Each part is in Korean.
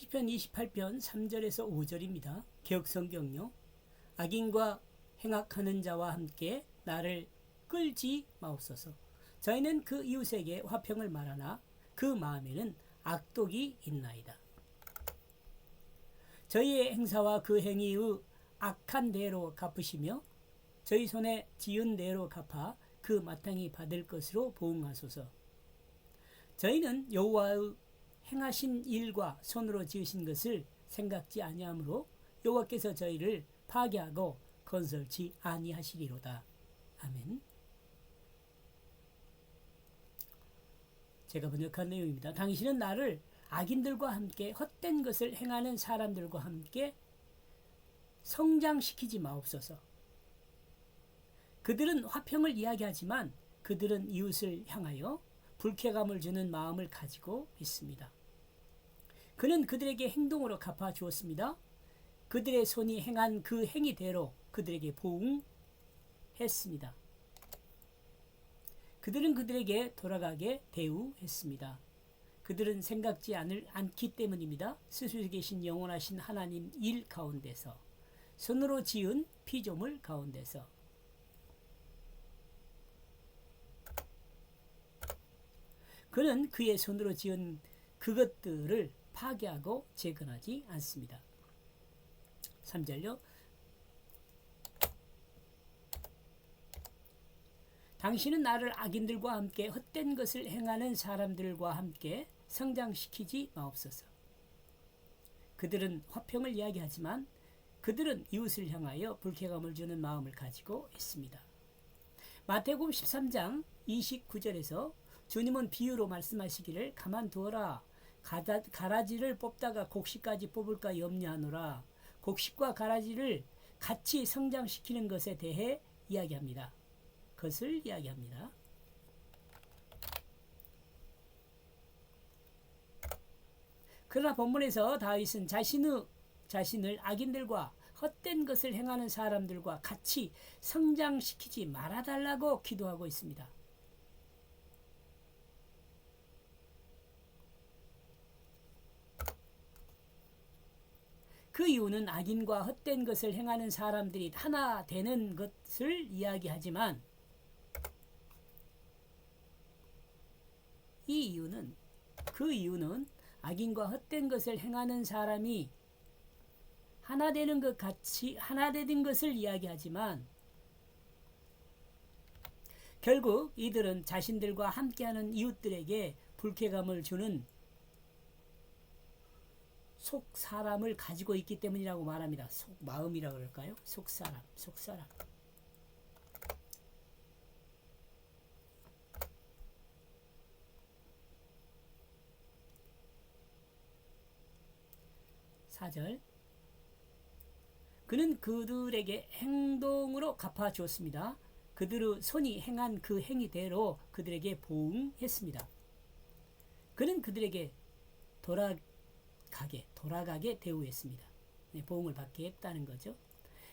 시편 28편 3절에서 5절입니다. 개혁 성경요. 악인과 행악하는 자와 함께 나를 끌지 마옵소서. 저희는 그 이웃에게 화평을 말하나 그 마음에는 악독이 있나이다. 저희의 행사와 그 행위의 악한 대로 갚으시며 저희 손에 지은 대로 갚아 그 마땅히 받을 것으로 보응하소서. 저희는 여호와의 행하신 일과 손으로 지으신 것을 생각지 아니하므로 여호와께서 저희를 파괴하고 건설치 아니하시리로다. 아멘. 제가 번역한 내용입니다. 당신은 나를 악인들과 함께 헛된 것을 행하는 사람들과 함께 성장시키지 마옵소서. 그들은 화평을 이야기하지만 그들은 이웃을 향하여 불쾌감을 주는 마음을 가지고 있습니다. 그는 그들에게 행동으로 갚아 주었습니다. 그들의 손이 행한 그 행위대로 그들에게 보응했습니다. 그들은 그들에게 돌아가게 대우했습니다. 그들은 생각지 않을, 않기 때문입니다. 스스로 계신 영원하신 하나님 일 가운데서 손으로 지은 피조물 가운데서 그는 그의 손으로 지은 그것들을 파괴하고 재건하지 않습니다. 3절요. 당신은 나를 악인들과 함께 헛된 것을 행하는 사람들과 함께 성장시키지 마옵소서. 그들은 화평을 이야기하지만 그들은 이웃을 향하여 불쾌감을 주는 마음을 가지고 있습니다. 마태복음 13장 29절에서 주님은 비유로 말씀하시기를 가만두어라 가라지를 뽑다가 곡식까지 뽑을까 염려하노라 곡식과 가라지를 같이 성장시키는 것에 대해 이야기합니다. 것을 이야기합니다. 그러나 본문에서 다윗은 자신의 자신을 악인들과 헛된 것을 행하는 사람들과 같이 성장시키지 말아달라고 기도하고 있습니다. 그 이유는 악인과 헛된 것을 행하는 사람들이 하나 되는 것을 이야기하지만 이 이유는 그 이유는 악인과 헛된 것을 행하는 사람이 하나 되는 것 같이 하나 되는 것을 이야기하지만 결국 이들은 자신들과 함께하는 이웃들에게 불쾌감을 주는 속 사람을 가지고 있기 때문이라고 말합니다. 속 마음이라 그럴까요? 속 사람, 속 사람. 사절 그는 그들에게 행동으로 갚아 주었습니다. 그들의 손이 행한 그 행위대로 그들에게 보응했습니다. 그는 그들에게 돌아 가게 돌아가게 대우했습니다. 네, 보응을 받게 했다는 거죠.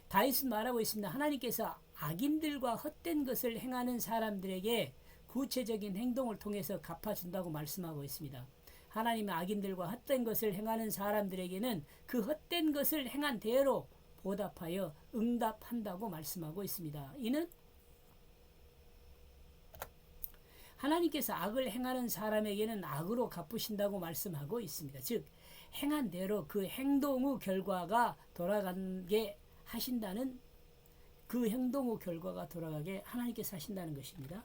다윗은 말하고 있습니다. 하나님께서 악인들과 헛된 것을 행하는 사람들에게 구체적인 행동을 통해서 갚아준다고 말씀하고 있습니다. 하나님은 악인들과 헛된 것을 행하는 사람들에게는 그 헛된 것을 행한 대로 보답하여 응답한다고 말씀하고 있습니다. 이는 하나님께서 악을 행하는 사람에게는 악으로 갚으신다고 말씀하고 있습니다. 즉, 행한 대로 그 행동 후 결과가 돌아가게 하신다는 그 행동 후 결과가 돌아가게 하나님께서 하신다는 것입니다.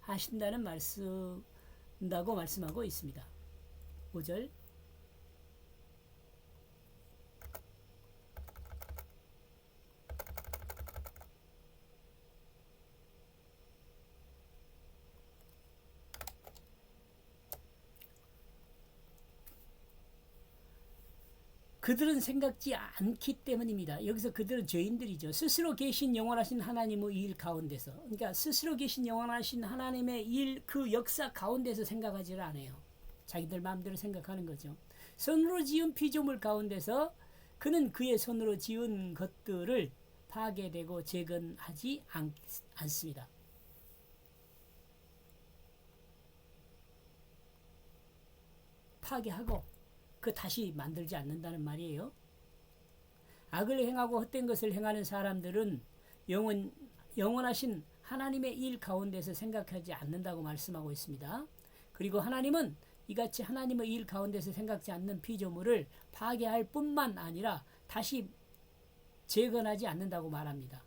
하신다는 말씀 다고 말씀하고 있습니다. 5절 그들은 생각지 않기 때문입니다. 여기서 그들은 죄인들이죠. 스스로 계신 영원하신 하나님의 일 가운데서, 그러니까 스스로 계신 영원하신 하나님의 일 그 역사 가운데서 생각하지를 않아요. 자기들 마음대로 생각하는 거죠. 손으로 지은 피조물 가운데서 그는 그의 손으로 지은 것들을 파괴되고 재건하지 않, 않습니다. 파괴하고 그 다시 만들지 않는다는 말이에요. 악을 행하고 헛된 것을 행하는 사람들은 영원 영원하신 하나님의 일 가운데서 생각하지 않는다고 말씀하고 있습니다. 그리고 하나님은 이같이 하나님의 일 가운데서 생각지 않는 피조물을 파괴할 뿐만 아니라 다시 재건하지 않는다고 말합니다.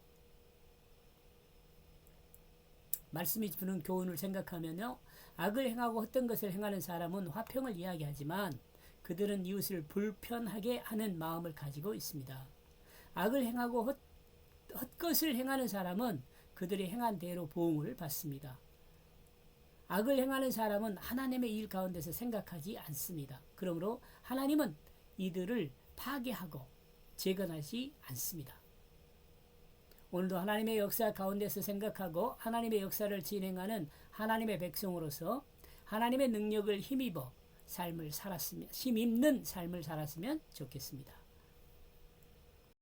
말씀이 주는 교훈을 생각하면요. 악을 행하고 헛된 것을 행하는 사람은 화평을 이야기하지만 그들은 이웃을 불편하게 하는 마음을 가지고 있습니다. 악을 행하고 헛, 헛것을 행하는 사람은 그들이 행한 대로 보응을 받습니다. 악을 행하는 사람은 하나님의 일 가운데서 생각하지 않습니다. 그러므로 하나님은 이들을 파괴하고 재건하지 않습니다. 오늘도 하나님의 역사 가운데서 생각하고 하나님의 역사를 진행하는 하나님의 백성으로서 하나님의 능력을 힘입어 삶을 살았으면 힘입는 삶을 살았으면 좋겠습니다.